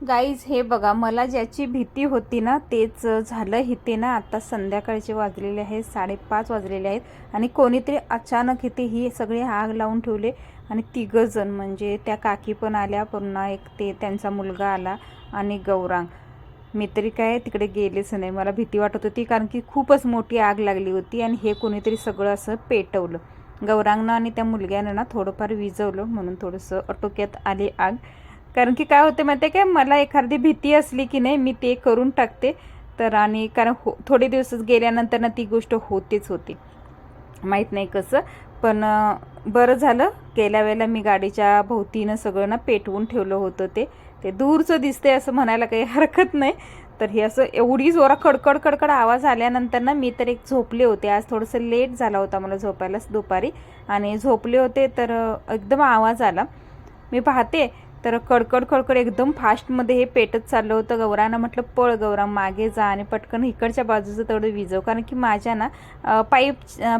Guys हे बघा मला ज्याची भीती होती ना तेच झालं इथे ना आता संध्याकाळचे वाजलेले आहेत साडेपाच वाजलेले आहेत आणि कोणीतरी अचानक इथे ही सगळी आग लावून ठेवले आणि तिघंजण म्हणजे त्या काकी पण आल्या पुन्हा एक ते त्यांचा मुलगा आला आणि गौरांग. मी तरी काय तिकडे गेलेच नाही मला भीती वाटत होती कारण की खूपच मोठी आग लागली होती आणि हे कोणीतरी सगळं असं पेटवलं. गौरांगनं आणि त्या मुलग्यानं ना थोडंफार विजवलं म्हणून थोडंसं आटोक्यात आली आग. कारण की काय होते माहिती आहे काय मला एखादी भीती असली की नाही मी ते करून टाकते. तर आणि कारण हो थोडे दिवसच गेल्यानंतर ना ती गोष्ट होतेच होती. माहीत नाही कसं पण बरं झालं. गेल्या वेळेला मी गाडीच्या भोवतीनं सगळं ना पेटवून ठेवलं होतं ते. ते दूरचं दिसते असं म्हणायला काही हरकत नाही. तर हे असं एवढी जोरा कडकड कडकड आवाज आल्यानंतर ना मी तर एक झोपले होते. आज थोडंसं लेट झाला होता मला झोपायला दुपारी. आणि झोपले होते तर एकदम आवाज आला. मी पाहते तर कडकड खडकड एकदम फास्टमध्ये हे पेटत चाललं होतं. गौरानं म्हटलं पळ गौरा मागे जा आणि पटकन इकडच्या बाजूचं तेवढं विजव. कारण की माझ्या ना पाईप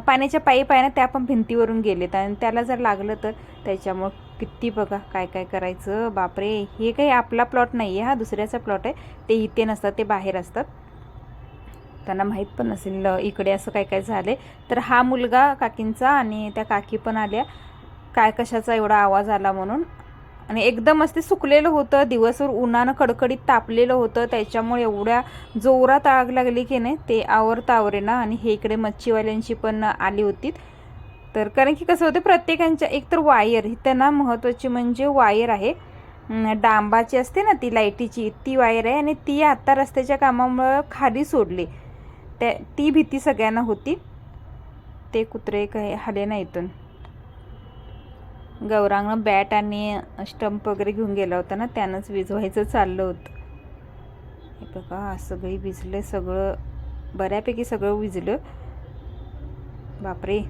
पाण्याच्या पाईप आहे ना त्या पण भिंतीवरून गेलेत आणि त्याला जर लागलं तर त्याच्यामुळं किती बघा काय काय करायचं. बापरे हे काही आपला प्लॉट नाही आहे हा दुसऱ्याचा प्लॉट आहे. ते इथे नसतात ते बाहेर असतात. त्यांना माहीत पण नसेल इकडे असं काय काय झालं तर हा मुलगा काकींचा आणि त्या काकी पण आल्या. काय कशाचा एवढा आवाज आला म्हणून. आणि एकदमच ते सुकलेलं होतं दिवसभर उन्हानं कडकडीत तापलेलं होतं त्याच्यामुळे एवढ्या जोरात आग लागली की नाही ते आवरता आवरेना आणि हे इकडे मच्छीवाल्यांची पण आली होती. तर कारण की कसं होतं प्रत्येकांच्या एकतर वायर इथं ना महत्त्वाची म्हणजे वायर आहे. डांबाची असते ना ती लाईटीची ती वायर आहे आणि ती आता रस्त्याच्या कामामुळं खाली सोडली. त्या ती भीती सगळ्यांना होती. ते कुत्रे काही हले ना इथून गौरांगनं बॅट आणि स्टंप वगैरे घेऊन गेला होता ना त्यानंच विजवायचं चाललं होतं. हे बघा सगळी विजलं सगळं बऱ्यापैकी सगळं विजलं बापरे.